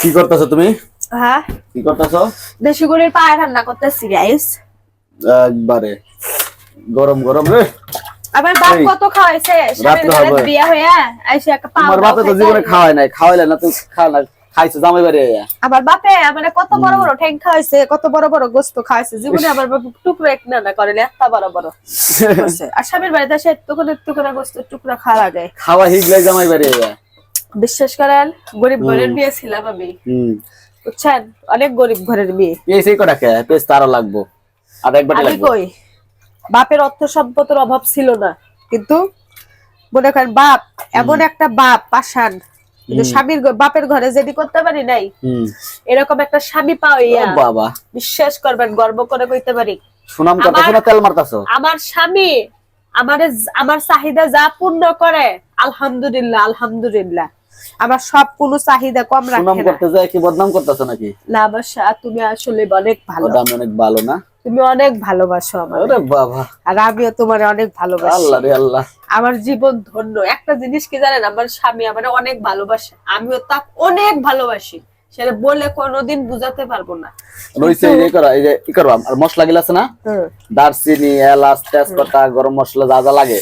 কি করতেছো তুমি? হ্যাঁ? কি করতেছো? দেশি গরুর পায়ে রান্না করতেছি গাইস একবারে। গরম গরম রে। আমার বাপ কত খাওয়াইছে। বিয়া আইসে একটা পাও তোমার বাপে তো জীবনে খাওয়াই নাই খাওয়াইলে না তুমি খাও না খাইছো জামাই বাড়ি। আমার বাপে মানে কত বড় বড় ঠ্যাং খাওয়াইছে কত বড় বড় গোস্ত খাওয়াইছে। জীবনে আমার বাপ টুকরো এক না না করে এত বড় বড়। আর স্বামীর বাড়িতে এসে টুকরো টুকরো গোস্ত টুকরা খাওয়া লাগে খাওয়া হিগলাই জামাই বাড়ি। বিশ্বাস করেন গরিব ঘরের বিয়ে ছিলাম আমি। বুঝছেন? অনেক গরিব ঘরের বিয়ে। এই সেই কটা কে? পেস তারও লাগবো। আর একবার লাগবে। কই? বাপের অর্থ সম্পদের অভাব ছিল না। কিন্তু মনে করেন বাপ এমন একটা বাপ পাশান কিন্তু স্বামীর বাপের ঘরে যেটি করতে পারি নাই এরকম একটা স্বামী পাওয়া বাবা। বিশ্বাস করবেন গর্ব করে কইতে পারি। সুনাম করতেছো আমার- তেল মারতাছো? আমার স্বামী আমার আমার চাহিদা যা পূর্ণ করে আলহামদুলিল্লাহ আলহামদুলিল্লাহ। আমার সব কোনো চাহিদা কম রাখে না। করতে যায় কি বদনাম করতেছো নাকি? না আমার সা- তুমি আসলে অনেক ভালো। আমি অনেক ভালো না। তুমি অনেক ভালোবাসো আমার ওরে বাবা। আর আমিও তোমার অনেক ভালোবাসি। আল্লাহ রে আল্লাহ। আমার জীবন ধন্য। একটা জিনিস কি জানেন আমার স্বামী আমার অনেক ভালোবাসে। আমিও তাকে অনেক ভালোবাসি। সেটা বলে কোনোদিন বুঝাতে পারব না। রইছে এই করা এই যে করবা আর মশলা গিলা আছে না দারচিনি এলাচ তেজপাতা গরম মশলা যা যা লাগে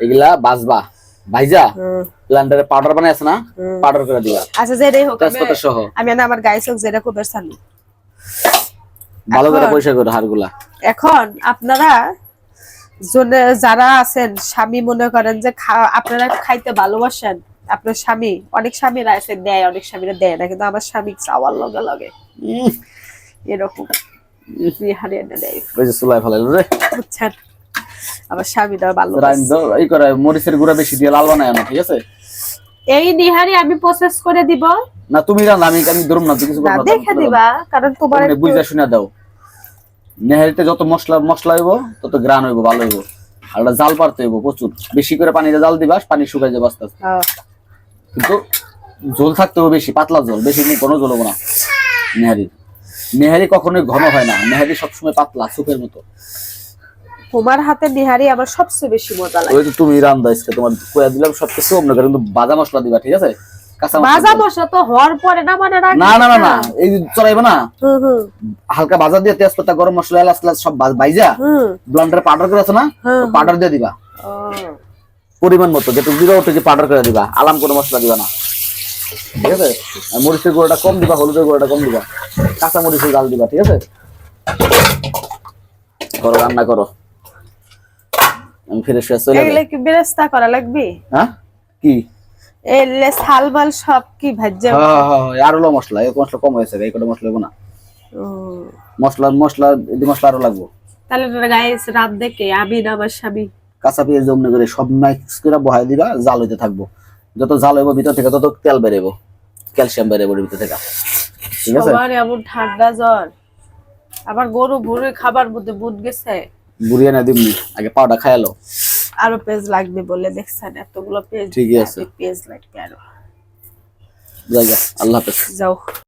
এগুলা বাজবা ভাইজা ব্লেন্ডারে পাউডার আছে না পাউডার করে দিবা। আচ্ছা যেটাই হোক আমি- তেজপাতা সহ। আমি না আমার গায়ে চোখ যেটা খুব ভালো করে করে হাড়গুলা। এখন আপনারা যারা আছেন স্বামী মনে করেন যে আপনারা খাইতে ভালোবাসেন আপনার স্বামী অনেক স্বামীরা আছে দেয় অনেক স্বামীরা দেয় না কিন্তু আমার স্বামী চাওয়ার লগে লগে। এরকম। হারিয়ে দেয়। ওই যে চুলাই ফেলাইলো রে। বুঝছেন? আমার স্বামীটা ভালো এই করে মরিচের গুঁড়া বেশি দিয়ে লাল বানায় না ঠিক আছে? এই নিহারি আমি প্রসেস করে দিব। না তুমি রান্না আমি আমি ধরুম না কিছু করবা না, দেখে দিবা কারণ তোমার বুঝা শুনে দাও। নেহারিতে যত মশলা মশলা হইব তত গ্রান হইব ভালো হইব। আর জাল পারতে হইব প্রচুর। বেশি করে পানিতে জাল দিবা পানি শুকাই যাবে আস্তে আস্তে। হ্যাঁ, কিন্তু ঝোল থাকতে হবে বেশি পাতলা ঝোল বেশি ঘন ঝোল হব না নেহারির। নেহারি কখনোই ঘন হয় না নেহারি সবসময় পাতলা সুপের মতো। তোমার হাতে নিহারি আমার সবচেয়ে বেশি মজা লাগে। ওই তো তুমি রান্দা আজকে তোমার কয়া দিলাম সবকিছু অন্য কিন্তু বাজা মশলা দিবা ঠিক আছে? কাঁচা মশলা ভাজা দিবা। মশলা তো হওয়ার পরে না মানে না না না না এই চড়াইবে না? হুম হুম। হালকা বাজার দিয়ে তেজপাতা গরম মশলা এলাচ টেলাচ সব বাজ- বাইজা পাউডার করে আছে না? পাউডার দিয়ে দিবা। পরিমাণ মতো যেটুকু দিবা ওটুকু পাউডার করে দিবা। আলাম কোনো মশলা দিবা না। ঠিক আছে? মরিচের গুঁড়োটা কম দিবা হলুদের গুঁড়োটা কম দিবা। কাঁচা মরিচের ডাল দিবা ঠিক আছে? করো রান্না করো। আমি ফিরে শুয়ে চলে। এগুলো কি বেরেস্তা করা লাগবে? হ্যাঁ? কি? এলে শাল মাল সব কি ভাজ্যা? হ্যাঁ হ্যাঁ, হ্যাঁ হ্যাঁ, আর হলো মশলা এই মশলা কম হয়েছে এই কটা মশলা না। মশলা মশলা এই মশলা আরও লাগবো। তাহলে গাইস রাত দেখে আমি না আমার স্বামী। কাঁচা পেঁয়াজ অমনি করে সব মিক্স করে বহাই দিবা জাল হইতে থাকব। যত জাল হইব ভিতর থেকে তত তেল বেরেবো ক্যালসিয়াম বেরেবো ভিতর থেকে। ঠিক আছে? সবার এমন ঠান্ডা জ্বর। আবার গরু ভুড়ি খাবার মধ্যে বুট গেছে। বুড়িয়ে না দিমনি আগে পাউডার খায়ালো আরও পেজ লাগবে বলে দেখছেন এতগুলো পেজ ঠিকই আছে। পেজ লাগবে আরও। যাও আল্লাহ হাফেজ। যাও।